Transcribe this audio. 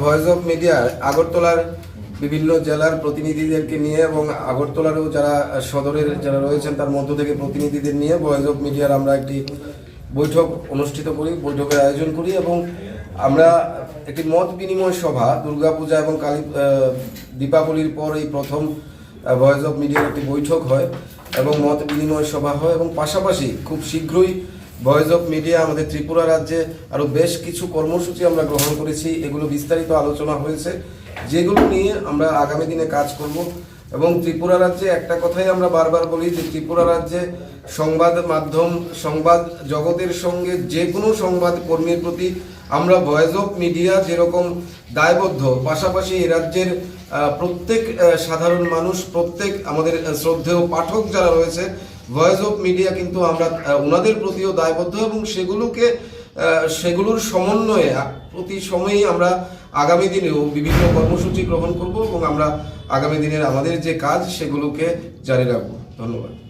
Voice of media আগরতলার বিভিন্ন জেলার প্রতিনিধিদেরকে নিয়ে এবং আগরতলারও যারা সদরের যারা রয়েছেন, তার মধ্য থেকে প্রতিনিধিদের নিয়ে ভয়েস অফ মিডিয়ার আমরা একটি বৈঠক অনুষ্ঠিত করি, বৈঠকের আয়োজন করি এবং আমরা একটি মত বিনিময় সভা, দুর্গাপূজা এবং কালী দীপাবলির পর এই প্রথম ভয়েস অফ মিডিয়ার একটি বৈঠক হয় এবং মত বিনিময় সভা হয় এবং পাশাপাশি খুব শীঘ্রই ভয়েস অফ মিডিয়া আমাদের ত্রিপুরা রাজ্যে আরও বেশ কিছু কর্মসূচি আমরা গ্রহণ করেছি। এগুলো বিস্তারিত আলোচনা হয়েছে। যেগুলো নিয়ে আমরা আগামী দিনে কাজ করব। এবং ত্রিপুরা রাজ্যে একটা কথাই আমরা বারবার বলি যে ত্রিপুরা রাজ্যে সংবাদ মাধ্যম, সংবাদ জগতের সঙ্গে যে কোনো সংবাদ কর্মীর প্রতি আমরা ভয়েস অফ মিডিয়া যেরকম দায়বদ্ধ, পাশাপাশি এ রাজ্যের প্রত্যেক সাধারণ মানুষ, প্রত্যেক আমাদের শ্রদ্ধেয় পাঠক যারা রয়েছে ভয়েস অফ মিডিয়া কিন্তু আমরা ওনাদের প্রতিও দায়বদ্ধ এবং সেগুলোকে সেগুলোর সমন্বয়ে প্রতি সময়ই আমরা আগামী দিনেও বিভিন্ন কর্মসূচি গ্রহণ করব এবং আমরা আগামী দিনের আমাদের যে কাজ সেগুলোকে জারি রাখব। ধন্যবাদ।